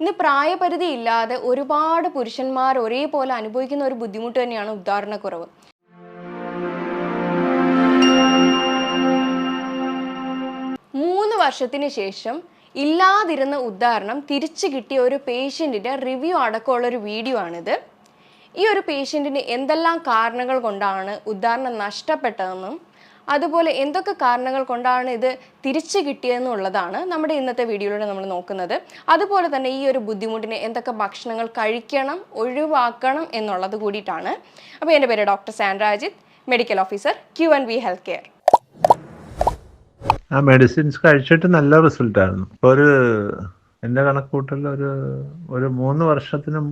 ഇന്ന് പ്രായപരിധി ഇല്ലാതെ ഒരുപാട് പുരുഷന്മാർ ഒരേപോലെ അനുഭവിക്കുന്ന ഒരു ബുദ്ധിമുട്ട് തന്നെയാണ് ഉദാഹരണക്കുറവ്. മൂന്ന് വർഷത്തിന് ശേഷം ഇല്ലാതിരുന്ന ഉദാഹരണം തിരിച്ചു കിട്ടിയ ഒരു പേഷ്യന്റിന്റെ റിവ്യൂ അടക്കമുള്ള ഒരു വീഡിയോ ആണിത്. ഈ ഒരു പേഷ്യന്റിന് എന്തെല്ലാം കാരണങ്ങൾ കൊണ്ടാണ് ഉദാഹരണം നഷ്ടപ്പെട്ടതെന്നും അതുപോലെ എന്തൊക്കെ കാരണങ്ങൾ കൊണ്ടാണ് ഇത് തിരിച്ചു കിട്ടിയതെന്നുള്ളതാണ് നമ്മുടെ ഇന്നത്തെ വീഡിയോയിലൂടെ നമ്മൾ നോക്കുന്നത്. അതുപോലെ തന്നെ ഈ ഒരു ബുദ്ധിമുട്ടിനെ എന്തൊക്കെ ഭക്ഷണങ്ങൾ കഴിക്കണം ഒഴിവാക്കണം എന്നുള്ളത് കൂടിയിട്ടാണ്. അപ്പോൾ എന്റെ പേര് doctor Sanrajith medical officer Q and V health care. ആ മെഡിസിൻസ് കഴിച്ചിട്ട് നല്ല റിസൾട്ട് ആയിരുന്നു ഇപ്പൊ ഒരു എന്റെ കണക്കൂട്ടൽ ഒരു ഒരു മൂന്ന് വർഷത്തിനും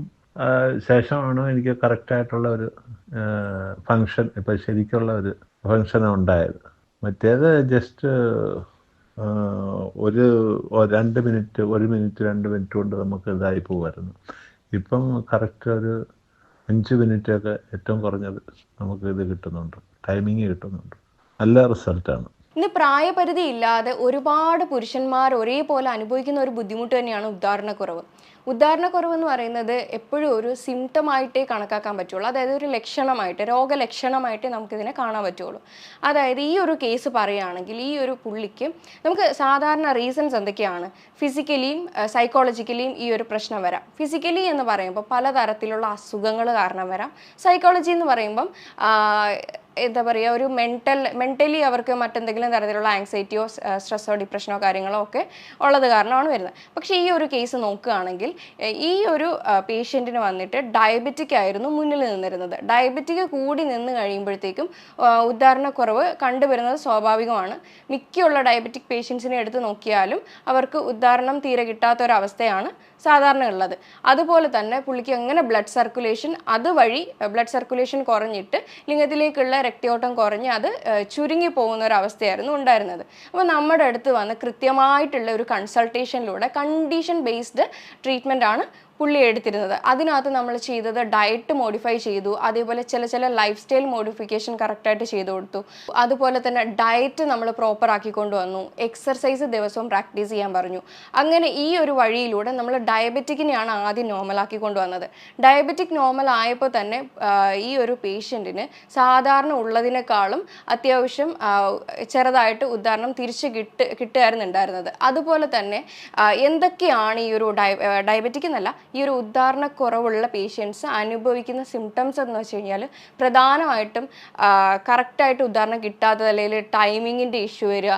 ശേഷമാണ് എനിക്ക് കറക്റ്റ് ആയിട്ടുള്ള ഒരു ഫങ്ഷൻ ഇപ്പൊ ശരിക്കുള്ള ഒരു ഫങ്ഷൻ ഉണ്ടായത്. മറ്റേത് ജസ്റ്റ് ഒരു രണ്ട് മിനിറ്റ് ഒരു മിനിറ്റ് രണ്ട് മിനിറ്റ് കൊണ്ട് നമുക്ക് ഇതായി പോകുമായിരുന്നു ഇപ്പം കറക്റ്റ് ഒരു അഞ്ച് മിനിറ്റ് ഒക്കെ ഏറ്റവും കുറഞ്ഞത് നമുക്ക് ഇത് കിട്ടുന്നുണ്ട്. ടൈമിങ് കിട്ടുന്നുണ്ട്. നല്ല റിസൾട്ടാണ് ഇന്ന് പ്രായപരിധി ഇല്ലാതെ ഒരുപാട് പുരുഷന്മാർ ഒരേപോലെ അനുഭവിക്കുന്ന ഒരു ബുദ്ധിമുട്ട് തന്നെയാണ് ഉദാഹരണക്കുറവ്. ഉദാഹരണക്കുറവ് എന്ന് പറയുന്നത് എപ്പോഴും ഒരു സിംറ്റമായിട്ടേ കണക്കാക്കാൻ പറ്റുള്ളൂ. അതായത് ഒരു ലക്ഷണമായിട്ട് രോഗലക്ഷണമായിട്ടേ നമുക്കിതിനെ കാണാൻ പറ്റുള്ളൂ. അതായത് ഈ ഒരു കേസ് പറയുകയാണെങ്കിൽ ഈ ഒരു പുള്ളിക്ക് നമുക്ക് സാധാരണ റീസൺസ് എന്തൊക്കെയാണ്? ഫിസിക്കലിയും സൈക്കോളജിക്കലിയും ഈ ഒരു പ്രശ്നം വരാം. ഫിസിക്കലി എന്ന് പറയുമ്പോൾ പലതരത്തിലുള്ള അസുഖങ്ങൾ കാരണം വരാം. സൈക്കോളജി എന്ന് പറയുമ്പം എന്താ പറയുക ഒരു മെന്റൽ മെന്റലി അവർക്ക് മറ്റെന്തെങ്കിലും തരത്തിലുള്ള ആങ്സൈറ്റിയോ സ്ട്രെസ്സോ ഡിപ്രഷനോ കാര്യങ്ങളോ ഒക്കെ ഉള്ളത് കാരണമാണ് വരുന്നത്. പക്ഷേ ഈ ഒരു കേസ് നോക്കുകയാണെങ്കിൽ ഈ ഒരു പേഷ്യന്റിന് വന്നിട്ട് ഡയബറ്റിക് ആയിരുന്നു മുന്നിൽ നിന്നിരുന്നത്. ഡയബറ്റിക് കൂടി നിന്ന് കഴിയുമ്പോഴത്തേക്കും ഉദ്ധാരണക്കുറവ് കണ്ടുവരുന്നത് സ്വാഭാവികമാണ്. മിക്കുള്ള ഡയബറ്റിക് പേഷ്യൻസിനെ എടുത്ത് നോക്കിയാലും അവർക്ക് ഉദ്ധാരണം തീരെ കിട്ടാത്ത ഒരു അവസ്ഥയാണ് സാധാരണ ഉള്ളത് അതുപോലെ തന്നെ പുള്ളിക്ക് എങ്ങനെ ബ്ലഡ് സർക്കുലേഷൻ അതുവഴി ബ്ലഡ് സർക്കുലേഷൻ കുറഞ്ഞിട്ട് ലിംഗത്തിലേക്കുള്ള രക്തയോട്ടം കുറഞ്ഞ് അത് ചുരുങ്ങി പോകുന്ന ഒരു അവസ്ഥയായിരുന്നു ഉണ്ടായിരുന്നത്. അപ്പോൾ നമ്മുടെ അടുത്ത് വന്ന് കൃത്യമായിട്ടുള്ള ഒരു കൺസൾട്ടേഷനിലൂടെ കണ്ടീഷൻ ബേസ്ഡ് ട്രീറ്റ്മെന്റ് ആണ് പുള്ളി എടുത്തിരുന്നത്. അതിനകത്ത് നമ്മൾ ചെയ്തത് ഡയറ്റ് മോഡിഫൈ ചെയ്തു. അതേപോലെ ചില ചില ലൈഫ് സ്റ്റൈൽ മോഡിഫിക്കേഷൻ കറക്റ്റായിട്ട് ചെയ്തു കൊടുത്തു. അതുപോലെ തന്നെ ഡയറ്റ് നമ്മൾ പ്രോപ്പർ ആക്കി കൊണ്ടുവന്നു എക്സർസൈസ് ദിവസവും പ്രാക്ടീസ് ചെയ്യാൻ പറഞ്ഞു. അങ്ങനെ ഈ ഒരു വഴിയിലൂടെ നമ്മൾ ഡയബറ്റിക്കിനെയാണ് ആദ്യം നോർമലാക്കി കൊണ്ടുവന്നത് ഡയബറ്റിക് നോർമൽ ആയപ്പോൾ തന്നെ ഈ ഒരു പേഷ്യന്റിന് സാധാരണ ഉള്ളതിനേക്കാളും അത്യാവശ്യം ചെറുതായിട്ട് ഉദാഹരണം തിരിച്ച് കിട്ട് കിട്ടുകയായിരുന്നുണ്ടായിരുന്നത് അതുപോലെ തന്നെ എന്തൊക്കെയാണ് ഈ ഒരു ഡയ ഡയബറ്റിക് എന്നല്ല ഈ ഒരു ഉദാഹരണക്കുറവുള്ള പേഷ്യൻസ് അനുഭവിക്കുന്ന സിംറ്റംസ് എന്ന് വെച്ച് കഴിഞ്ഞാൽ പ്രധാനമായിട്ടും കറക്റ്റായിട്ട് ഉദാഹരണം കിട്ടാത്തത് അല്ലെങ്കിൽ ടൈമിങ്ങിന്റെ ഇഷ്യൂ വരിക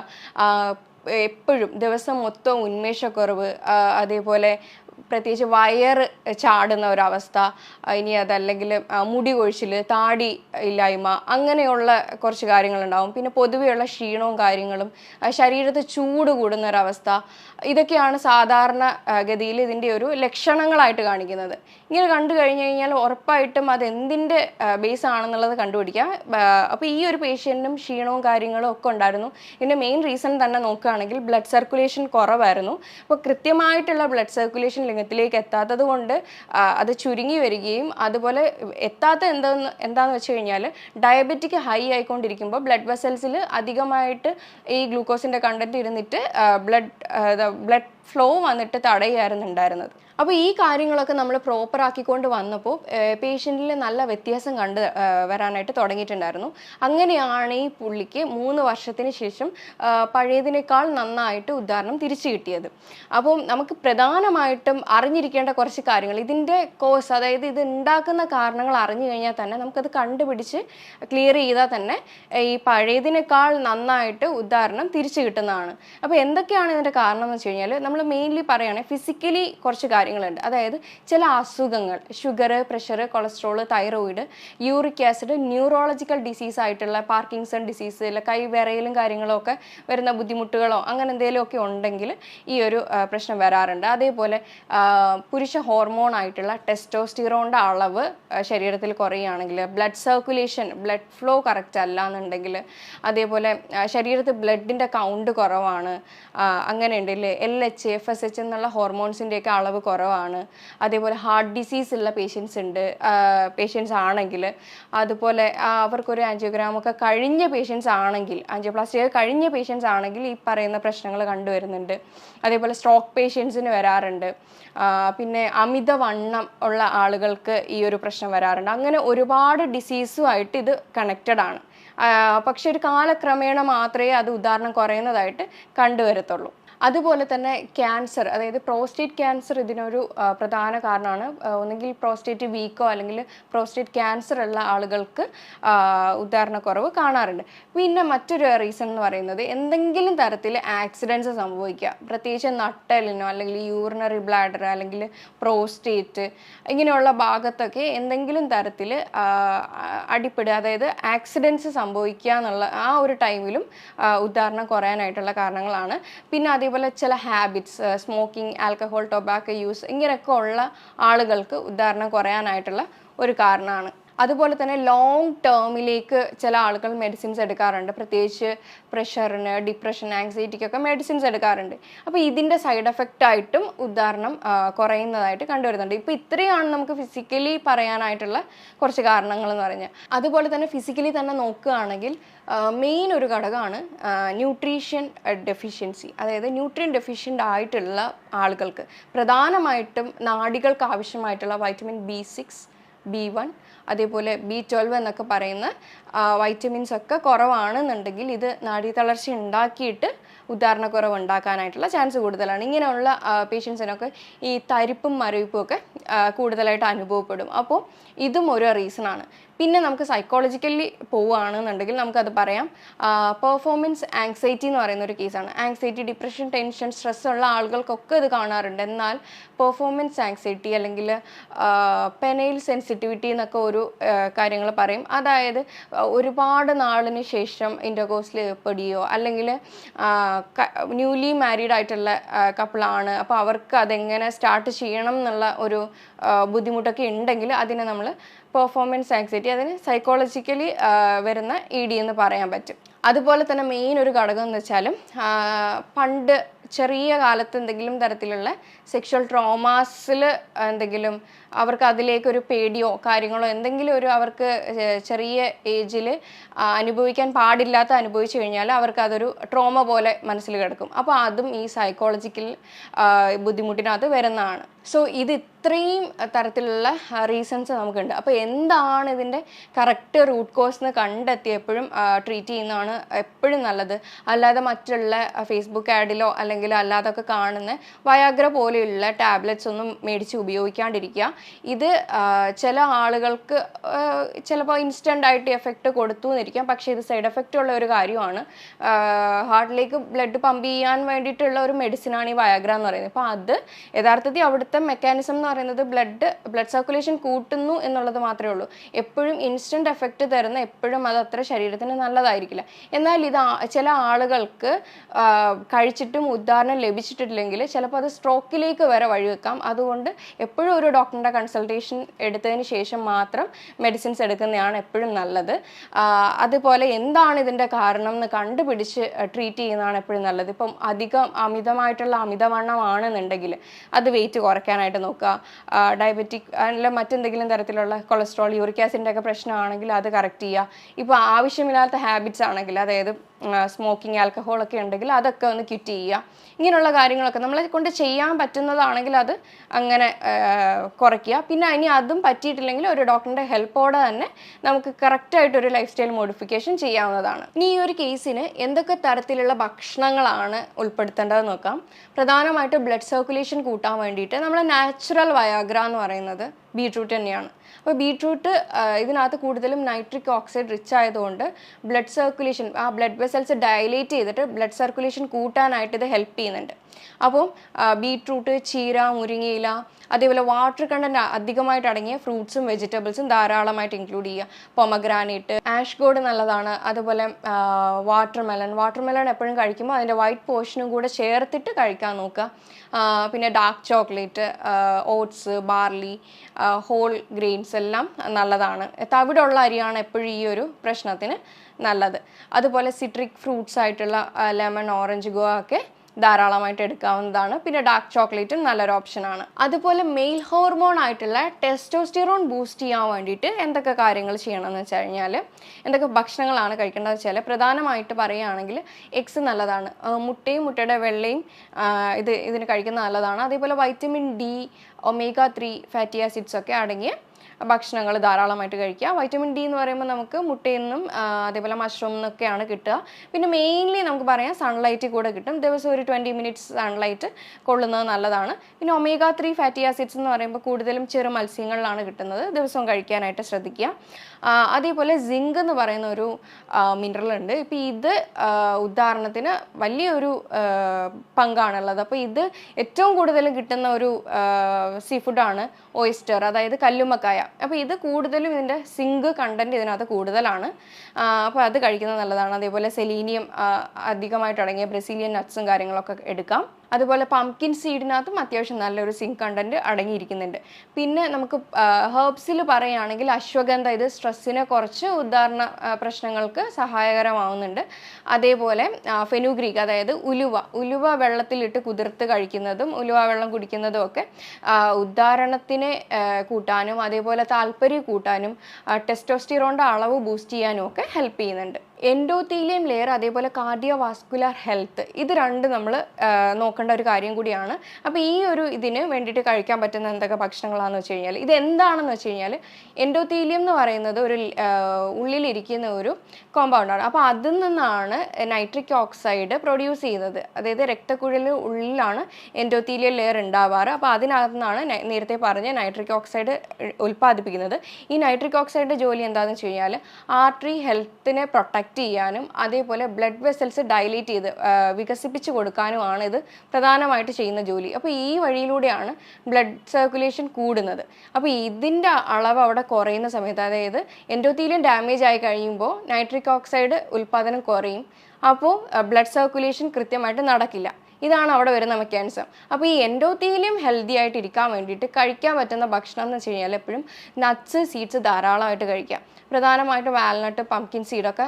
എപ്പോഴും ദിവസം മൊത്തം ഉന്മേഷക്കുറവ് അതേപോലെ പ്രത്യേകിച്ച് വയർ ചാടുന്ന ഒരവസ്ഥ ഇനി അതല്ലെങ്കിൽ മുടി കൊഴിച്ചിൽ താടി ഇല്ലായ്മ അങ്ങനെയുള്ള കുറച്ച് കാര്യങ്ങളുണ്ടാവും. പിന്നെ പൊതുവെയുള്ള ക്ഷീണവും കാര്യങ്ങളും ശരീരത്ത് ചൂട് കൂടുന്ന ഒരവസ്ഥ ഇതൊക്കെയാണ് സാധാരണ ഗതിയിൽ ഇതിന്റെ ഒരു ലക്ഷണങ്ങളായിട്ട് കാണിക്കുന്നത്. ഇങ്ങനെ കണ്ടു കഴിഞ്ഞു കഴിഞ്ഞാൽ ഉറപ്പായിട്ടും അത് എന്തിന്റെ ബേസ് ആണെന്നുള്ളത് കണ്ടുപിടിക്കാം. അപ്പോൾ ഈ ഒരു പേഷ്യന്റിനും ക്ഷീണവും കാര്യങ്ങളും ഒക്കെ ഉണ്ടായിരുന്നു. ഇതിന്റെ മെയിൻ റീസൺ തന്നെ നോക്കുകയാണെങ്കിൽ ബ്ലഡ് സർക്കുലേഷൻ കുറവായിരുന്നു. അപ്പോൾ കൃത്യമായിട്ടുള്ള ബ്ലഡ് സർക്കുലേഷൻ ലിംഗത്തിലേക്ക് എത്താത്തത് കൊണ്ട് അത് ചുരുങ്ങി വരികയും അതുപോലെ എത്താത്ത എന്താന്ന് എന്താന്ന് വെച്ച് കഴിഞ്ഞാൽ ഡയബറ്റിക് ഹൈ ആയിക്കൊണ്ടിരിക്കുമ്പോൾ ബ്ലഡ് വെസൽസിൽ അധികമായിട്ട് ഈ ഗ്ലൂക്കോസിന്റെ കണ്ടന്റ് ഇരുന്നിട്ട് ബ്ലഡ് ബ്ലഡ് ഫ്ലോ വന്നിട്ട് തടയുകയായിരുന്നു ഉണ്ടായിരുന്നത് അപ്പോൾ ഈ കാര്യങ്ങളൊക്കെ നമ്മൾ പ്രോപ്പർ ആക്കിക്കൊണ്ട് വന്നപ്പോൾ പേഷ്യന്റിൽ നല്ല വ്യത്യാസം കണ്ട് വരാനായിട്ട് തുടങ്ങിയിട്ടുണ്ടായിരുന്നു. അങ്ങനെയാണ് ഈ പുള്ളിക്ക് മൂന്ന് വർഷത്തിന് ശേഷം പഴയതിനേക്കാൾ നന്നായിട്ട് ഉദാഹരണം തിരിച്ചു കിട്ടിയത്. അപ്പോൾ നമുക്ക് പ്രധാനമായിട്ടും അറിഞ്ഞിരിക്കേണ്ട കുറച്ച് കാര്യങ്ങൾ. ഇതിന്റെ കോസ് അതായത് ഇത് ഉണ്ടാക്കുന്ന കാരണങ്ങൾ അറിഞ്ഞു കഴിഞ്ഞാൽ തന്നെ നമുക്കത് കണ്ടുപിടിച്ച് ക്ലിയർ ചെയ്താൽ തന്നെ ഈ പഴയതിനേക്കാൾ നന്നായിട്ട് ഉദാഹരണം തിരിച്ചു കിട്ടുന്നതാണ്. അപ്പോൾ എന്തൊക്കെയാണ് ഇതിന്റെ കാരണം എന്ന് വെച്ച് കഴിഞ്ഞാൽ നമ്മൾ മെയിൻലി പറയുകയാണെങ്കിൽ ഫിസിക്കലി കുറച്ച് കാര്യങ്ങളുണ്ട്. അതായത് ചില അസുഖങ്ങൾ sugar pressure cholesterol thyroid uric acid neurological disease ആയിട്ടുള്ള പാർക്കിൻസൺ ഡിസീസ് അല്ല കൈ വിറയിലും കാര്യങ്ങളോ ഒക്കെ വരുന്ന ബുദ്ധിമുട്ടുകളോ അങ്ങനെ എന്തെങ്കിലുമൊക്കെ ഉണ്ടെങ്കിൽ ഈ ഒരു പ്രശ്നം വരാറുണ്ട്. അതേപോലെ പുരുഷ ഹോർമോൺ ആയിട്ടുള്ള ടെസ്റ്റോസ്റ്റിറോണിന്റെ അളവ് ശരീരത്തിൽ കുറയുകയാണെങ്കിൽ blood circulation blood flow correct അല്ല എന്നുണ്ടെങ്കിൽ അതേപോലെ ശരീരത്തിൽ ബ്ലഡിന്റെ കൗണ്ട് കുറവാണ് അങ്ങനെ L H F S H എന്നുള്ള ഹോർമോൺസിന്റെയൊക്കെ അളവ് കുറവാണ്. അതേപോലെ ഹാർട്ട് ഡിസീസ് ഉള്ള പേഷ്യൻസ് ഉണ്ട്. പേഷ്യൻസ് ആണെങ്കിൽ അതുപോലെ അവർക്കൊരു ആൻജിയോഗ്രാം ഒക്കെ കഴിഞ്ഞ പേഷ്യൻസ് ആണെങ്കിൽ ആൻജിയോപ്ലാസ്റ്റിക് കഴിഞ്ഞ പേഷ്യൻസ് ആണെങ്കിൽ ഈ പറയുന്ന പ്രശ്നങ്ങൾ കണ്ടുവരുന്നുണ്ട്. അതേപോലെ സ്ട്രോക്ക് പേഷ്യൻസിന് വരാറുണ്ട്. പിന്നെ അമിതവണ്ണം ഉള്ള ആളുകൾക്ക് ഈ ഒരു പ്രശ്നം വരാറുണ്ട്. അങ്ങനെ ഒരുപാട് ഡിസീസുമായിട്ട് ഇത് കണക്റ്റഡ് ആണ്. പക്ഷെ ഒരു കാലക്രമേണ മാത്രമേ അത് ഉദാഹരണം കുറയുന്നതായിട്ട് കണ്ടുവരത്തുള്ളൂ. അതുപോലെ തന്നെ ക്യാൻസർ അതായത് പ്രോസ്റ്റേറ്റ് ക്യാൻസർ ഇതിനൊരു പ്രധാന കാരണമാണ്. ഒന്നുകിൽ പ്രോസ്റ്റേറ്റ് വീക്കോ അല്ലെങ്കിൽ പ്രോസ്റ്റേറ്റ് ക്യാൻസർ ഉള്ള ആളുകൾക്ക് ഉദാഹരണക്കുറവ് കാണാറുണ്ട്. പിന്നെ മറ്റൊരു റീസൺ എന്ന് പറയുന്നത് എന്തെങ്കിലും തരത്തിൽ ആക്സിഡൻസ് സംഭവിക്കുക. പ്രത്യേകിച്ച് നട്ടലിനോ അല്ലെങ്കിൽ യൂറിനറി ബ്ലാഡർ അല്ലെങ്കിൽ പ്രോസ്റ്റേറ്റ് ഇങ്ങനെയുള്ള ഭാഗത്തൊക്കെ എന്തെങ്കിലും തരത്തിൽ അടിപ്പെടുക അതായത് ആക്സിഡൻസ് സംഭവിക്കുക എന്നുള്ള ആ ഒരു ടൈമിലും ഉദാഹരണം കുറയാനായിട്ടുള്ള കാരണങ്ങളാണ്. പിന്നെ അതേപോലെ ചില habits smoking alcohol tobacco use ഇങ്ങനെയൊക്കെ ഉള്ള ആളുകൾക്ക് ഉദാഹരണം കുറയാനായിട്ടുള്ള ഒരു കാരണമാണ്. അതുപോലെ തന്നെ ലോങ് ടേമിലേക്ക് ചില ആളുകൾ മെഡിസിൻസ് എടുക്കാറുണ്ട്. പ്രത്യേകിച്ച് പ്രഷറിന് ഡിപ്രഷൻ ആങ്സൈറ്റിക്കൊക്കെ മെഡിസിൻസ് എടുക്കാറുണ്ട്. അപ്പോൾ ഇതിന്റെ സൈഡ് എഫക്റ്റ് ആയിട്ടും ഉദാഹരണം കുറയുന്നതായിട്ട് കണ്ടുവരുന്നുണ്ട്. ഇപ്പോൾ ഇത്രയാണ് നമുക്ക് ഫിസിക്കലി പറയാനായിട്ടുള്ള കുറച്ച് കാരണങ്ങൾ എന്ന് പറഞ്ഞാൽ. അതുപോലെ തന്നെ ഫിസിക്കലി തന്നെ നോക്കുകയാണെങ്കിൽ മെയിൻ ഒരു ഘടകമാണ് ന്യൂട്രീഷൻ ഡെഫിഷ്യൻസി അതായത് ന്യൂട്രിയൻ ഡെഫിഷ്യന്റ് ആയിട്ടുള്ള ആളുകൾക്ക് പ്രധാനമായിട്ടും നാടികൾക്ക് ആവശ്യമായിട്ടുള്ള vitamin B six B one അതേപോലെ ബി ട്വൽവ് എന്നൊക്കെ പറയുന്ന വൈറ്റമിൻസ് ഒക്കെ കുറവാണെന്നുണ്ടെങ്കിൽ ഇത് നാഡീതളർച്ച ഉണ്ടാക്കിയിട്ട് ഉദാഹരണക്കുറവ് ഉണ്ടാക്കാനായിട്ടുള്ള ചാൻസ് കൂടുതലാണ്. ഇങ്ങനെയുള്ള പേഷ്യൻസിനൊക്കെ ഈ തരിപ്പും മരവിപ്പും ഒക്കെ കൂടുതലായിട്ട് അനുഭവപ്പെടും. അപ്പോൾ ഇതും ഒരു റീസണാണ് പിന്നെ നമുക്ക് സൈക്കോളജിക്കലി പോവുകയാണെന്നുണ്ടെങ്കിൽ നമുക്കത് പറയാം. പെർഫോമൻസ് ആങ്സൈറ്റി എന്ന് പറയുന്ന ഒരു കേസാണ് ആങ്സൈറ്റി ഡിപ്രഷൻ ടെൻഷൻ സ്ട്രെസ് ഉള്ള ആളുകൾക്കൊക്കെ ഇത് കാണാറുണ്ട്. എന്നാൽ പെർഫോമൻസ് ആങ്സൈറ്റി അല്ലെങ്കിൽ പെനയിൽ സെൻസിറ്റിവിറ്റി എന്നൊക്കെ ഒരു കാര്യങ്ങൾ പറയും. അതായത് ഒരുപാട് നാളിന് ശേഷം ഇന്റർകോഴ്സിൽ ഏർപ്പെടുകയോ അല്ലെങ്കിൽ ന്യൂലി മാരീഡ് ആയിട്ടുള്ള കപ്പിളാണ് അപ്പോൾ അവർക്ക് അതെങ്ങനെ സ്റ്റാർട്ട് ചെയ്യണം എന്നുള്ള ഒരു ബുദ്ധിമുട്ടൊക്കെ ഉണ്ടെങ്കിൽ അതിനെ നമ്മൾ പെർഫോമൻസ് ആങ്സൈറ്റി അതിന് സൈക്കോളജിക്കലി വരുന്ന ഇ ഡി എന്ന് പറയാൻ പറ്റും. അതുപോലെ തന്നെ മെയിൻ ഒരു ഘടകം എന്ന് വെച്ചാലും പണ്ട് ചെറിയ കാലത്ത് എന്തെങ്കിലും തരത്തിലുള്ള സെക്ഷൽ ട്രോമാസിൽ എന്തെങ്കിലും അവർക്ക് അതിലേക്കൊരു പേടിയോ കാര്യങ്ങളോ എന്തെങ്കിലും ഒരു അവർക്ക് ചെറിയ ഏജിൽ അനുഭവിക്കാൻ പാടില്ലാത്ത അനുഭവിച്ചു കഴിഞ്ഞാൽ അവർക്ക് അതൊരു ട്രോമ പോലെ മനസ്സിൽ കിടക്കും. അപ്പോൾ അതും ഈ സൈക്കോളജിക്കൽ ബുദ്ധിമുട്ടിനകത്ത് വരുന്നതാണ്. സോ ഇത് ഇത്രയും തരത്തിലുള്ള റീസൺസ് നമുക്കുണ്ട്. അപ്പോൾ എന്താണ് ഇതിന്റെ കറക്റ്റ് റൂട്ട് കോസ് എന്ന് കണ്ടെത്തി എപ്പോഴും ട്രീറ്റ് ചെയ്യുന്നതാണ് എപ്പോഴും നല്ലത്. അല്ലാതെ മറ്റുള്ള ഫേസ്ബുക്ക് ആഡിലോ അല്ലെങ്കിൽ അല്ലാതൊക്കെ കാണുന്ന വയാഗ്ര പോലെയുള്ള ടാബ്ലറ്റ്സ് ഒന്നും മേടിച്ച് ഉപയോഗിക്കാണ്ടിരിക്കുക. ഇത് ചില ആളുകൾക്ക് ചിലപ്പോൾ ഇൻസ്റ്റന്റ് ആയിട്ട് എഫക്റ്റ് കൊടുത്തു എന്നിരിക്കാം. പക്ഷേ ഇത് സൈഡ് എഫക്റ്റ് ഉള്ള ഒരു കാര്യമാണ്. ഹാർട്ടിലേക്ക് ബ്ലഡ് പമ്പ് ചെയ്യാൻ വേണ്ടിയിട്ടുള്ള ഒരു മെഡിസിനാണ് ഈ വയാഗ്ര എന്ന് പറയുന്നത്. അപ്പോൾ അത് യഥാർത്ഥത്തിൽ അവിടുത്തെ മെക്കാനിസം എന്ന് പറയുന്നത് ബ്ലഡ് ബ്ലഡ് സർക്കുലേഷൻ കൂട്ടുന്നു എന്നുള്ളത് മാത്രമേ ഉള്ളൂ. എപ്പോഴും ഇൻസ്റ്റന്റ് എഫക്റ്റ് തരുന്ന എപ്പോഴും അത് അത്ര ശരീരത്തിന് നല്ലതായിരിക്കില്ല. എന്നാൽ ഇത് ചില ആളുകൾക്ക് കഴിച്ചിട്ടും ഉദാഹരണം ലഭിച്ചിട്ടില്ലെങ്കിൽ ചിലപ്പോൾ അത് സ്ട്രോക്കിലേക്ക് വരെ വഴിവെക്കാം അതുകൊണ്ട് എപ്പോഴും ഒരു ഡോക്ടറിന്റെ കൺസൾട്ടേഷൻ എടുത്തതിന് ശേഷം മാത്രം മെഡിസിൻസ് എടുക്കുന്നതാണ് എപ്പോഴും നല്ലത്. അതുപോലെ എന്താണ് ഇതിന്റെ കാരണം എന്ന് കണ്ടുപിടിച്ച് ട്രീറ്റ് ചെയ്യുന്നതാണ് എപ്പോഴും നല്ലത്. ഇപ്പം അധികം അമിതമായിട്ടുള്ള അമിതവണ്ണമാണെന്നുണ്ടെങ്കിൽ അത് വെയിറ്റ് കുറയ്ക്കാനായിട്ട് നോക്കുക. ഡയബറ്റിക് അല്ല മറ്റെന്തെങ്കിലും തരത്തിലുള്ള കൊളസ്ട്രോൾ യൂറിക് ആസിഡിന്റെ ഒക്കെ പ്രശ്നമാണെങ്കിൽ അത് കറക്റ്റ് ചെയ്യുക. ഇപ്പോൾ ആവശ്യമില്ലാത്ത ഹാബിറ്റ്സ് ആണെങ്കിൽ അതായത് സ്മോക്കിംഗ് ആൽക്കഹോൾ ഒക്കെ ഉണ്ടെങ്കിൽ അതൊക്കെ ഒന്ന് ക്വിറ്റ് ചെയ്യുക. ഇങ്ങനെയുള്ള കാര്യങ്ങളൊക്കെ നമ്മളെ കൊണ്ട് ചെയ്യാൻ പറ്റുന്നതാണെങ്കിൽ അത് അങ്ങനെ ആ, കുറയ്ക്കുക. പിന്നെ ഇനി അതും പറ്റിയിട്ടില്ലെങ്കിൽ ഒരു ഡോക്ടറിന്റെ ഹെൽപ്പോടെ തന്നെ നമുക്ക് കറക്റ്റായിട്ട് ഒരു ലൈഫ് സ്റ്റൈൽ മോഡിഫിക്കേഷൻ ചെയ്യാവുന്നതാണ്. ഇനി ഈ ഒരു കേസിന് എന്തൊക്കെ തരത്തിലുള്ള ഭക്ഷണങ്ങളാണ് ഉൾപ്പെടുത്തേണ്ടത് നോക്കാം. പ്രധാനമായിട്ട് ബ്ലഡ് സർക്കുലേഷൻ കൂട്ടാൻ വേണ്ടിയിട്ട് നമ്മൾ നാച്ചുറൽ വയാഗ്ര എന്ന് പറയുന്നത് ബീട്രൂട്ട് തന്നെയാണ്. അപ്പോൾ ബീട്രൂട്ട് ഇതിനകത്ത് കൂടുതലും നൈട്രിക് ഓക്സൈഡ് റിച്ച് ആയതുകൊണ്ട് ബ്ലഡ് സർക്കുലേഷൻ ആ ബ്ലഡ് വെസൽസ് ഡയലേറ്റ് ചെയ്തിട്ട് ബ്ലഡ് സർക്കുലേഷൻ കൂട്ടാനായിട്ട് ഇത് ഹെൽപ്പ് ചെയ്യുന്നുണ്ട്. അപ്പോൾ ബീട്രൂട്ട് ചീര മുരിങ്ങയില അതേപോലെ വാട്ടർ കണ്ടന്റ് അധികമായിട്ട് അടങ്ങിയ ഫ്രൂട്ട്സും വെജിറ്റബിൾസും ധാരാളമായിട്ട് ഇൻക്ലൂഡ് ചെയ്യുക. പൊമഗ്രാനൈറ്റ് ആഷ് ഗോഡ് നല്ലതാണ്. അതുപോലെ വാട്ടർ മെലൺ വാട്ടർ മെലൺ എപ്പോഴും കഴിക്കുമ്പോൾ അതിന്റെ വൈറ്റ് പോർഷനും കൂടെ ചേർത്തിട്ട് കഴിക്കാൻ നോക്കുക. പിന്നെ dark chocolate oats barley whole grains എല്ലാം നല്ലതാണ്. തവിടുള്ള അരിയാണ് എപ്പോഴും ഈ ഒരു പ്രശ്നത്തിന് നല്ലത്. അതുപോലെ സിട്രിക് ഫ്രൂട്ട്സ് ആയിട്ടുള്ള ലെമൺ ഓറഞ്ച് ഗോ ഒക്കെ ധാരാളമായിട്ട് എടുക്കാവുന്നതാണ്. പിന്നെ ഡാർക്ക് ചോക്ലേറ്റും നല്ലൊരു ഓപ്ഷനാണ് അതുപോലെ മെയിൽ ഹോർമോൺ ആയിട്ടുള്ള ടെസ്റ്റോസ്റ്റിറോൺ ബൂസ്റ്റ് ചെയ്യാൻ വേണ്ടിയിട്ട് എന്തൊക്കെ കാര്യങ്ങൾ ചെയ്യണം എന്ന് വെച്ച് കഴിഞ്ഞാൽ എന്തൊക്കെ ഭക്ഷണങ്ങളാണ് കഴിക്കേണ്ടതെന്ന് വെച്ചാൽ പ്രധാനമായിട്ട് പറയുകയാണെങ്കിൽ എഗ്സ് നല്ലതാണ്. മുട്ടയും മുട്ടയുടെ വെള്ളയും ഇത് ഇതിന് കഴിക്കുന്നത് നല്ലതാണ്. അതേപോലെ vitamin D omega three fatty acids ഒക്കെ അടങ്ങിയ ഭക്ഷണങ്ങൾ ധാരാളമായിട്ട് കഴിക്കുക. വൈറ്റമിൻ ഡി എന്ന് പറയുമ്പോൾ നമുക്ക് മുട്ടയിൽ നിന്നും അതേപോലെ മഷ്റൂം നിന്നൊക്കെയാണ് കിട്ടുക. പിന്നെ മെയിൻലി നമുക്ക് പറയാം സൺലൈറ്റ് കൂടെ കിട്ടും. ദിവസം ഒരു ട്വന്റി മിനിറ്റ്സ് സൺലൈറ്റ് കൊള്ളുന്നത് നല്ലതാണ്. പിന്നെ ഒമേഗ ത്രീ ഫാറ്റി ആസിഡ്സ് എന്ന് പറയുമ്പോൾ കൂടുതലും ചെറു മത്സ്യങ്ങളിലാണ് കിട്ടുന്നത്. ദിവസവും കഴിക്കാനായിട്ട് ശ്രദ്ധിക്കുക. അതേപോലെ സിങ്ക് എന്ന് പറയുന്ന ഒരു മിനറൽ ഉണ്ട്. ഇപ്പം ഇത് ഉദാഹരണത്തിന് വലിയൊരു പങ്കാണുള്ളത്. അപ്പോൾ ഇത് ഏറ്റവും കൂടുതലും കിട്ടുന്ന ഒരു സീ ഫുഡാണ് ഓയിസ്റ്റർ അതായത് കല്ലുമ്മക്കായ. അപ്പോൾ ഇത് കൂടുതലും ഇതിന്റെ സിങ്ക് കണ്ടന്റ് ഇതിനകത്ത് കൂടുതലാണ്. അപ്പോൾ അത് കഴിക്കുന്നത് നല്ലതാണ്. അതേപോലെ സെലീനിയം അധികമായിട്ട് അടങ്ങിയ ബ്രസീലിയൻ നട്ട്സും കാര്യങ്ങളൊക്കെ എടുക്കാം. അതുപോലെ പംകിൻ സീഡിനകത്തും അത്യാവശ്യം നല്ലൊരു സിങ്ക് കണ്ടന്റ് അടങ്ങിയിരിക്കുന്നുണ്ട്. പിന്നെ നമുക്ക് ഹെർബ്സിൽ പറയുകയാണെങ്കിൽ അശ്വഗന്ധ ഇത് സ്ട്രെസ്സിനെ കുറച്ച് ഉദാഹരണ പ്രശ്നങ്ങൾക്ക് സഹായകരമാവുന്നുണ്ട്. അതേപോലെ ഫെനുഗ്രീക്ക് അതായത് ഉലുവ ഉലുവ വെള്ളത്തിലിട്ട് കുതിർത്ത് കഴിക്കുന്നതും ഉലുവ വെള്ളം കുടിക്കുന്നതും ഒക്കെ ആ, ഉദ്ധാരണത്തിനെ കൂട്ടാനും അതേപോലെ താല്പര്യം കൂട്ടാനും ടെസ്റ്റോസ്റ്റിറോണിന്റെ അളവ് ബൂസ്റ്റ് ചെയ്യാനും ഒക്കെ ഹെൽപ്പ് ചെയ്യുന്നുണ്ട്. എൻഡോത്തീലിയം ലെയർ അതേപോലെ കാർഡിയോ വാസ്കുലർ ഹെൽത്ത് ഇത് രണ്ട് നമ്മൾ നോക്കേണ്ട ഒരു കാര്യം കൂടിയാണ്. അപ്പോൾ ഈ ഒരു ഇതിന് വേണ്ടിയിട്ട് കഴിക്കാൻ പറ്റുന്ന എന്തൊക്കെ ഭക്ഷണങ്ങളാണെന്ന് വെച്ച് കഴിഞ്ഞാൽ ഇത് എന്താണെന്ന് വെച്ച് കഴിഞ്ഞാൽ എൻഡോത്തീലിയം എന്ന് പറയുന്നത് ഒരു ഉള്ളിലിരിക്കുന്ന ഒരു കോമ്പൗണ്ടാണ് അപ്പോൾ അതിൽ നിന്നാണ് നൈട്രിക് ഓക്സൈഡ് പ്രൊഡ്യൂസ് ചെയ്യുന്നത്. അതായത് രക്തക്കുഴലിന് ഉള്ളിലാണ് എൻഡോത്തീലിയം ലെയർ ഉണ്ടാവാറ്. അപ്പോൾ അതിനകത്ത് നിന്നാണ് നേരത്തെ പറഞ്ഞ നൈട്രിക് ഓക്സൈഡ് ഉൽപ്പാദിപ്പിക്കുന്നത്. ഈ നൈട്രിക് ഓക്സൈഡിന്റെ ജോലി എന്താണെന്ന് വെച്ച് കഴിഞ്ഞാൽ ആർട്ടറി ഹെൽത്തിനെ പ്രൊട്ടക്റ്റ് ചെയ്യാനും അതേപോലെ ബ്ലഡ് വെസൽസ് ഡൈലേറ്റ് ചെയ്ത് വികസിപ്പിച്ച് കൊടുക്കാനുമാണ് ഇത് പ്രധാനമായിട്ട് ചെയ്യുന്ന ജോലി. അപ്പോൾ ഈ വഴിയിലൂടെയാണ് ബ്ലഡ് സർക്കുലേഷൻ കൂടുന്നത്. അപ്പോൾ ഇതിന്റെ അളവ് അവിടെ കുറയുന്ന സമയത്ത് അതായത് എൻഡോത്തീലിയം ഡാമേജ് ആയി കഴിയുമ്പോൾ നൈട്രിക് ഓക്സൈഡ് ഉൽപ്പാദനം കുറയും. അപ്പോൾ ബ്ലഡ് സർക്കുലേഷൻ കൃത്യമായിട്ട് നടക്കില്ല. ഇതാണ് അവിടെ വരുന്ന മെക്കാനിസം അപ്പോൾ ഈ എൻഡോത്തീലിയം ഹെൽത്തി ആയിട്ട് ഇരിക്കാൻ വേണ്ടിയിട്ട് കഴിക്കാൻ പറ്റുന്ന ഭക്ഷണം എന്ന് വെച്ച് കഴിഞ്ഞാൽ എപ്പോഴും നട്ട്സ് സീഡ്സ് ധാരാളമായിട്ട് കഴിക്കുക പ്രധാനമായിട്ടും വാൽനട്ട് പംകിൻ സീഡൊക്കെ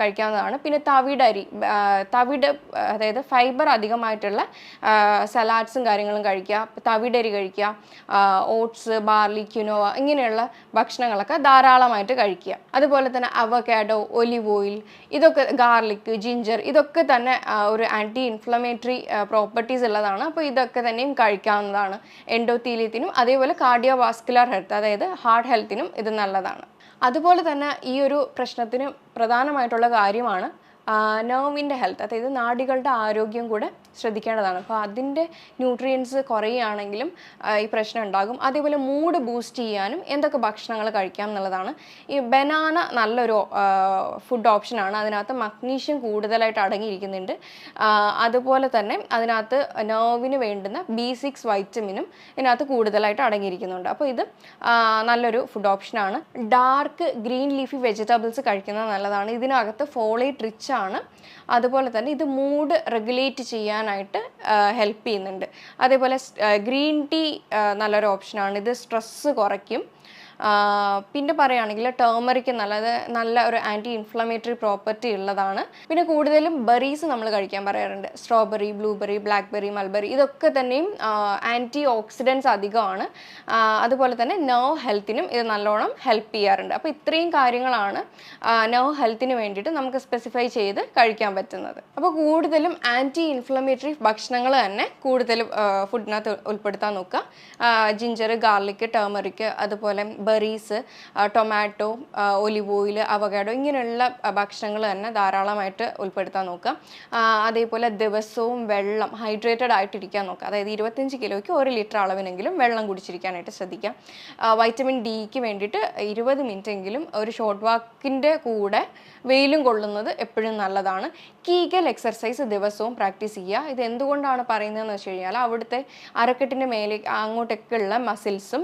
കഴിക്കാവുന്നതാണ്. പിന്നെ തവിട് അരി തവിട് അതായത് ഫൈബർ അധികമായിട്ടുള്ള സലാഡ്സും കാര്യങ്ങളും കഴിക്കുക. തവിടരി കഴിക്കുക ഓട്സ് ബാർലി ക്യുനോവ ഇങ്ങനെയുള്ള ഭക്ഷണങ്ങളൊക്കെ ധാരാളമായിട്ട് കഴിക്കുക. അതുപോലെ തന്നെ അവക്കാഡോ ഒലിവ് ഓയിൽ ഇതൊക്കെ ഗാർലിക് ജിഞ്ചർ ഇതൊക്കെ തന്നെ ഒരു ആന്റി ഇൻഫ്ലമേറ്ററി പ്രോപ്പർട്ടീസ് ഉള്ളതാണ്. അപ്പോൾ ഇതൊക്കെ തന്നെയും കഴിക്കാവുന്നതാണ്. എൻഡോത്തീലിയത്തിനും അതേപോലെ കാർഡിയോ വാസ്കുലർ ഹെൽത്ത് അതായത് ഹാർട്ട് ഹെൽത്തിനും ഇത് നല്ലതാണ്. അതുപോലെ തന്നെ ഈ ഒരു പ്രശ്നത്തിന് പ്രധാനമായിട്ടുള്ള കാര്യമാണ് നെർവിന്റെ ഹെൽത്ത് അതായത് നാടികളുടെ ആരോഗ്യം കൂടെ ശ്രദ്ധിക്കേണ്ടതാണ്. അപ്പോൾ അതിന്റെ ന്യൂട്രിയൻസ് കുറയുകയാണെങ്കിലും ഈ പ്രശ്നം ഉണ്ടാകും. അതേപോലെ മൂഡ് ബൂസ്റ്റ് ചെയ്യാനും എന്തൊക്കെ ഭക്ഷണങ്ങൾ കഴിക്കാം എന്നുള്ളതാണ്. ഈ ബനാന നല്ലൊരു ഫുഡ് ഓപ്ഷനാണ് അതിനകത്ത് മഗ്നീഷ്യം കൂടുതലായിട്ട് അടങ്ങിയിരിക്കുന്നുണ്ട്. അതുപോലെ തന്നെ അതിനകത്ത് നെർവിന് വേണ്ടുന്ന ബി സിക്സ് വൈറ്റമിനും ഇതിനകത്ത് കൂടുതലായിട്ട് അടങ്ങിയിരിക്കുന്നുണ്ട്. അപ്പോൾ ഇത് നല്ലൊരു ഫുഡ് ഓപ്ഷനാണ് ഡാർക്ക് ഗ്രീൻ ലീഫി വെജിറ്റബിൾസ് കഴിക്കുന്നത് നല്ലതാണ്. ഇതിനകത്ത് ഫോളേറ്റ് റിച്ച് ആണ്. അതുപോലെ തന്നെ ഇത് മൂഡ് റെഗുലേറ്റ് ചെയ്യാനായിട്ട് ഹെൽപ്പ് ചെയ്യുന്നുണ്ട്. അതേപോലെ ഗ്രീൻ ടീ നല്ലൊരു ഓപ്ഷനാണ്. ഇത് സ്ട്രെസ്സ് കുറയ്ക്കും. പിന്നെ പറയുകയാണെങ്കിൽ ടേമറിക്ക് നല്ലത് നല്ല ഒരു ആന്റി ഇൻഫ്ലമേറ്ററി പ്രോപ്പർട്ടി ഉള്ളതാണ്. പിന്നെ കൂടുതലും ബെറീസ് നമ്മൾ കഴിക്കാൻ പറയാറുണ്ട്. സ്ട്രോബെറി ബ്ലൂബെറി ബ്ലാക്ക്ബെറി മൾബെറി ഇതൊക്കെ തന്നെയും ആന്റി ഓക്സിഡൻസ് അധികമാണ്. അതുപോലെ തന്നെ നെർവ് ഹെൽത്തിനും ഇത് നല്ലോണം ഹെൽപ്പ് ചെയ്യാറുണ്ട്. അപ്പോൾ ഇത്രയും കാര്യങ്ങളാണ് നെർവ് ഹെൽത്തിന് വേണ്ടിയിട്ട് നമുക്ക് സ്പെസിഫൈ ചെയ്ത് കഴിക്കാൻ പറ്റുന്നത്. അപ്പോൾ കൂടുതലും ആന്റി ഇൻഫ്ലമേറ്ററി ഭക്ഷണങ്ങൾ തന്നെ കൂടുതലും ഫുഡിനകത്ത് ഉൾപ്പെടുത്താൻ നോക്കുക. ജിഞ്ചർ ഗാർലിക് ടേമറിക് അതുപോലെ berries tomato olive oil avocado ഇങ്ങനെയുള്ള ഭക്ഷണങ്ങൾ തന്നെ ധാരാളമായിട്ട് ഉൾപ്പെടുത്താൻ നോക്കുക. അതേപോലെ ദിവസവും വെള്ളം ഹൈഡ്രേറ്റഡ് ആയിട്ടിരിക്കാൻ നോക്കുക. അതായത് ഇരുപത്തഞ്ച് കിലോയ്ക്ക് ഒരു ലിറ്റർ അളവിനെങ്കിലും വെള്ളം കുടിച്ചിരിക്കാനായിട്ട് ശ്രദ്ധിക്കാം വൈറ്റമിൻ ഡിക്ക് വേണ്ടിയിട്ട് ഇരുപത് മിനിറ്റ് എങ്കിലും ഒരു ഷോർട്ട് വാക്കിന്റെ കൂടെ വെയിലും കൊള്ളുന്നത് എപ്പോഴും നല്ലതാണ്. കീഗൽ എക്സർസൈസ് ദിവസവും പ്രാക്ടീസ് ചെയ്യുക. ഇത് എന്തുകൊണ്ടാണ് പറയുന്നതെന്ന് വെച്ച് കഴിഞ്ഞാൽ അവിടുത്തെ അരക്കെട്ടിന്റെ മേലെ അങ്ങോട്ടൊക്കെയുള്ള മസിൽസും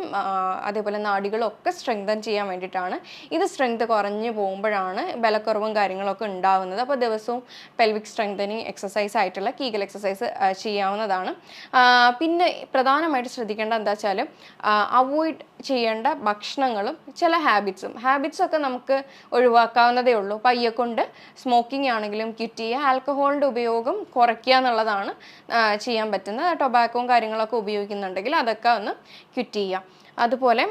അതേപോലെ നാഡികളും ഒക്കെ സ്ട്രെങ്തൻ ചെയ്യാൻ വേണ്ടിയിട്ടാണ്. ഇത് സ്ട്രെങ്ത് കുറഞ്ഞു പോകുമ്പോഴാണ് ബലക്കുറവും കാര്യങ്ങളൊക്കെ ഉണ്ടാവുന്നത്. അപ്പോൾ ദിവസവും പെൽവിക് സ്ട്രെങ്തനിങ് എക്സസൈസ് ആയിട്ടുള്ള കീഗൽ എക്സസൈസ് ചെയ്യാവുന്നതാണ്. പിന്നെ പ്രധാനമായിട്ട് ശ്രദ്ധിക്കേണ്ട എന്താ വെച്ചാൽ അവോയ്ഡ് ചെയ്യേണ്ട ഭക്ഷണങ്ങളും ചില ഹാബിറ്റ്സും ഹാബിറ്റ്സൊക്കെ നമുക്ക് ഒഴിവാക്കാവുന്നതേ ഉള്ളൂ. പയ്യെ കൊണ്ട് സ്മോക്കിംഗ് ആണെങ്കിലും ക്വിറ്റ് ചെയ്യുക ആൽക്കഹോളിന്റെ ഉപയോഗം കുറയ്ക്കുക എന്നുള്ളതാണ് ചെയ്യാൻ പറ്റുന്നത്. ടൊബാക്കോയും കാര്യങ്ങളൊക്കെ ഉപയോഗിക്കുന്നുണ്ടെങ്കിൽ അതൊക്കെ ഒന്ന് ക്വിറ്റ് ചെയ്യുക. അതുപോലെ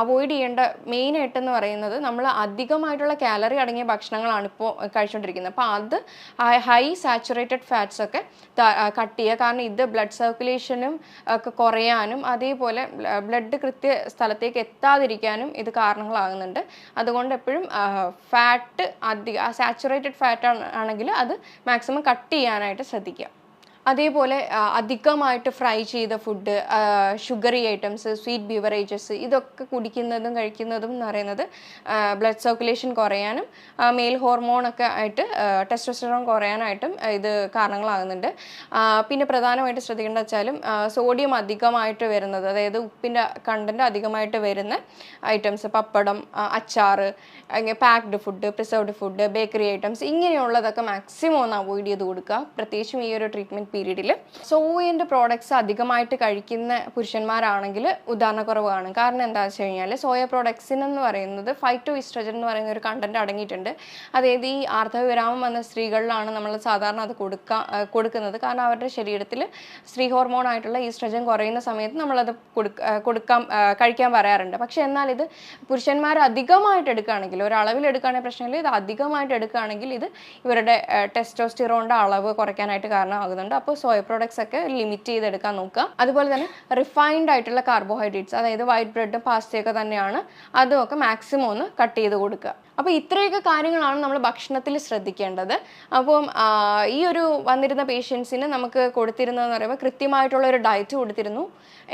അവോയ്ഡ് ചെയ്യേണ്ട മെയിനായിട്ട് എന്ന് പറയുന്നത് നമ്മൾ അധികമായിട്ടുള്ള കാലറി അടങ്ങിയ ഭക്ഷണങ്ങളാണ് ഇപ്പോൾ കഴിച്ചുകൊണ്ടിരിക്കുന്നത് അപ്പോൾ അത് ഹൈ സാച്ചുറേറ്റഡ് ഫാറ്റ്സ് ഒക്കെ കട്ട് ചെയ്യുക. കാരണം ഇത് ബ്ലഡ് സർക്കുലേഷനും ഒക്കെ കുറയാനും അതേപോലെ ബ്ലഡ് കൃത്യ സ്ഥലത്തേക്ക് എത്താതിരിക്കാനും ഇത് കാരണങ്ങളാകുന്നുണ്ട്. അതുകൊണ്ട് എപ്പോഴും ഫാറ്റ് അധിക സാച്ചുറേറ്റഡ് ഫാറ്റ് ആണെങ്കിൽ അത് മാക്സിമം കട്ട് ചെയ്യാനായിട്ട് ശ്രദ്ധിക്കുക. അതേപോലെ അധികമായിട്ട് ഫ്രൈ ചെയ്ത food sugary items sweet beverages ഇതൊക്കെ കുടിക്കുന്നതും കഴിക്കുന്നതും എന്ന് പറയുന്നത് ബ്ലഡ് സർക്കുലേഷൻ കുറയാനും മെയിൽ ഹോർമോണൊക്കെ ആയിട്ട് ടെസ്റ്റോസ്റ്ററോൺ കുറയാനായിട്ടും ഇത് കാരണങ്ങളാകുന്നുണ്ട്. പിന്നെ പ്രധാനമായിട്ട് ശ്രദ്ധിക്കേണ്ട വെച്ചാലും സോഡിയം അധികമായിട്ട് വരുന്നത് അതായത് ഉപ്പിന്റെ കണ്ടന്റ് അധികമായിട്ട് വരുന്ന ഐറ്റംസ് പപ്പടം അച്ചാർ packed food preserved food bakery items ഇങ്ങനെയുള്ളതൊക്കെ maximum ഒന്ന് അവോയ്ഡ് ചെയ്ത് കൊടുക്കുക. പ്രത്യേകിച്ചും ഈ ഒരു ട്രീറ്റ്മെന്റ് പീരീഡിൽ സോയിന്റെ പ്രോഡക്ട്സ് അധികമായിട്ട് കഴിക്കുന്ന പുരുഷന്മാരാണെങ്കിൽ ഉദാഹരണക്കുറവ് കാണും. കാരണം എന്താ വെച്ച് കഴിഞ്ഞാൽ സോയ പ്രോഡക്ട്സിന് എന്ന് പറയുന്നത് ഫൈറ്റോ ഇസ്ട്രജൻ എന്ന് പറയുന്ന ഒരു കണ്ടന്റ് അടങ്ങിയിട്ടുണ്ട്. അതായത് ഈ ആർത്തവവിരാമം വന്ന സ്ത്രീകളിലാണ് നമ്മൾ സാധാരണ അത് കൊടുക്കുക കൊടുക്കുന്നത്. കാരണം അവരുടെ ശരീരത്തിൽ സ്ത്രീ ഹോർമോൺ ആയിട്ടുള്ള ഈസ്ട്രജൻ കുറയുന്ന സമയത്ത് നമ്മളത് കൊടുക്കാൻ കഴിക്കാൻ പറയാറുണ്ട്. പക്ഷേ എന്നാൽ ഇത് പുരുഷന്മാർ അധികമായിട്ട് എടുക്കുകയാണെങ്കിൽ ഒരളവിൽ എടുക്കുകയാണെങ്കിൽ പ്രശ്നമില്ല. ഇത് അധികമായിട്ട് എടുക്കുകയാണെങ്കിൽ ഇത് ഇവരുടെ ടെസ്റ്റോസ്റ്റിറോണിന്റെ അളവ് കുറയ്ക്കാനായിട്ട് കാരണമാകുന്നുണ്ട്. അപ്പോൾ സോയ പ്രോഡക്ട്സ് ഒക്കെ ലിമിറ്റ് ചെയ്തെടുക്കാൻ നോക്കുക. അതുപോലെ തന്നെ റിഫൈൻഡ് ആയിട്ടുള്ള കാർബോഹൈഡ്രേറ്റ്സ് അതായത് വൈറ്റ് ബ്രെഡും പാസ്തയൊക്കെ തന്നെയാണ്. അതും ഒക്കെ മാക്സിമം ഒന്ന് കട്ട് ചെയ്ത് കൊടുക്കുക. അപ്പോൾ ഇത്രയൊക്കെ കാര്യങ്ങളാണ് നമ്മൾ ഭക്ഷണത്തിൽ ശ്രദ്ധിക്കേണ്ടത്. അപ്പം ഈ ഒരു വന്നിരുന്ന പേഷ്യൻസിന് നമുക്ക് കൊടുത്തിരുന്നതെന്ന് പറയുമ്പോൾ കൃത്യമായിട്ടുള്ള ഒരു ഡയറ്റ് കൊടുത്തിരുന്നു.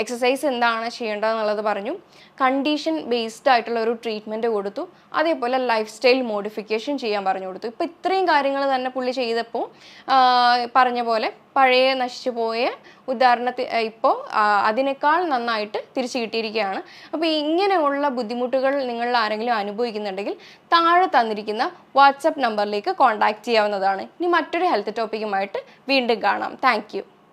എക്സസൈസ് എന്താണ് ചെയ്യേണ്ടതെന്നുള്ളത് പറഞ്ഞു. കണ്ടീഷൻ ബേസ്ഡ് ആയിട്ടുള്ള ഒരു ട്രീറ്റ്മെന്റ് കൊടുത്തു. അതേപോലെ ലൈഫ് സ്റ്റൈൽ മോഡിഫിക്കേഷൻ ചെയ്യാൻ പറഞ്ഞു കൊടുത്തു. ഇപ്പോൾ ഇത്രയും കാര്യങ്ങൾ തന്നെ പുള്ളി ചെയ്തപ്പോൾ പറഞ്ഞ പോലെ പഴയ നശിച്ചു പോയ ഉദാഹരണത്തിൽ ഇപ്പോൾ അതിനേക്കാൾ നന്നായിട്ട് തിരിച്ചു കിട്ടിയിരിക്കുകയാണ്. അപ്പോൾ ഇങ്ങനെയുള്ള ബുദ്ധിമുട്ടുകൾ നിങ്ങൾ ആരെങ്കിലും അനുഭവിക്കുന്നുണ്ടെങ്കിൽ താഴെ തന്നിരിക്കുന്ന വാട്സപ്പ് നമ്പറിലേക്ക് കോൺടാക്റ്റ് ചെയ്യാവുന്നതാണ്. ഇനി മറ്റൊരു ഹെൽത്ത് ടോപ്പിക്കുമായിട്ട് വീണ്ടും കാണാം. താങ്ക്